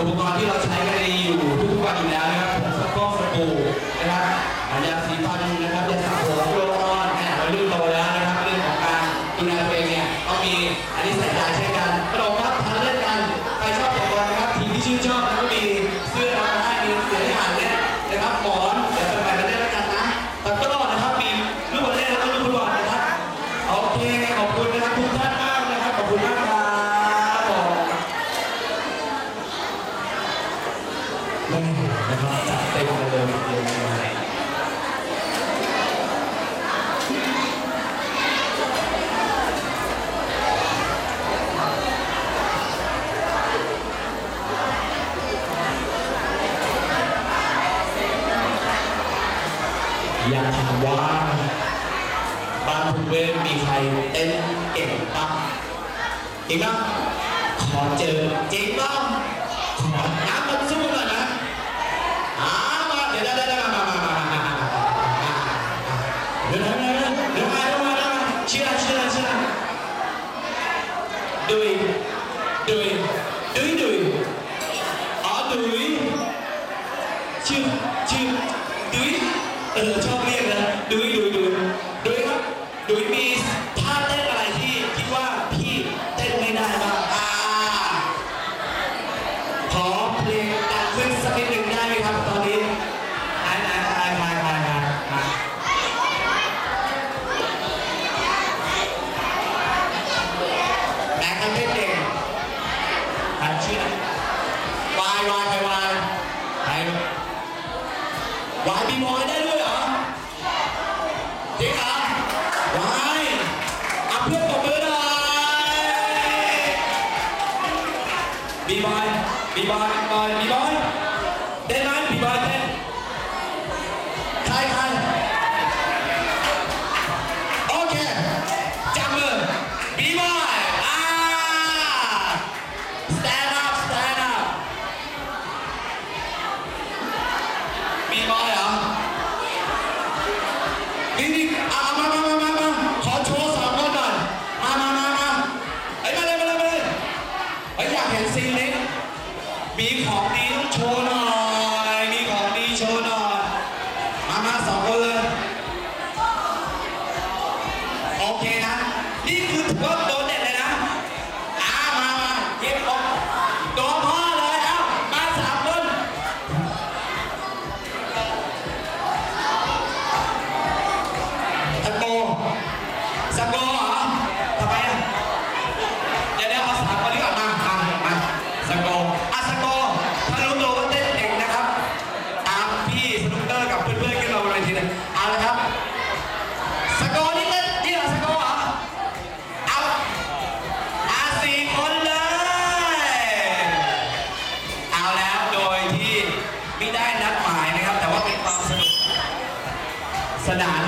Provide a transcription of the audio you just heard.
อุปกรณ์ที่เราใช้กันในอยู่ทุกๆวันอยู่แล้วนะครับผมสก๊อกสบู่นะครับอ่ายาสีฟันนะครับยาสระผมโรลออนเนี่ยเราลื่นโตแล้วนะครับเรื่องของการดูแลตัวเองเนี่ยต้องมีอันนี้ใส่ใจเช่นกันขนมครับทานเล่นกันใครชอบตกบอลนะครับทีมที่ชื่นชอบก็มีเสื้อมาให้มีเสื้อที่อ่านเนี่ยนะครับหมอนเดี๋ยวเป็นแบบนี้แล้วกันนะตะกร้อนะครับมีลูกบอลเล่นแล้วก็ลูกฟุตบอลนะครับ โอเค ขอบคุณนะครับทุกท่านมากนะครับ ขอบคุณมากครับผม แม่นะครับจัดเต็มมาเลยเดียวเลยอยากถามว่าบ้านคุณเวทมีใครเต้นเก่งบ้างจริงป่ะขอเจอจริงป่ะข แม็กซ์เต้เก่งอันชื่อวายวายใครวายใครวายบีบอยได้ด้วยเหรอจริงเหรอวายเอาเพื่อนตบมือหน่อยบีบอยบีบอยบีบอยบีบอย stand up stand up บีบอยเหรอ นี่นี่เอามามามามามาขอโชว์สองคนหน่อยมามามามาเอ้ยมาเลยมาเลยมาเลยเฮ้ยอยากเห็นซีนนี้ มีของดีต้องโชว์หน่อย มีของดีโชว์หน่อย มามาสองคนเลย โอเคนะ นี่คือถือว่าโดน เลยเอาละครับ สกอร์นี่เล่นนี่เหรอสโกเหรอ เอาอาสี่คนเลย เอาแล้วโดยที่ไม่ได้นัดหมายนะครับ แต่ว่าเป็นความสนุกสนาน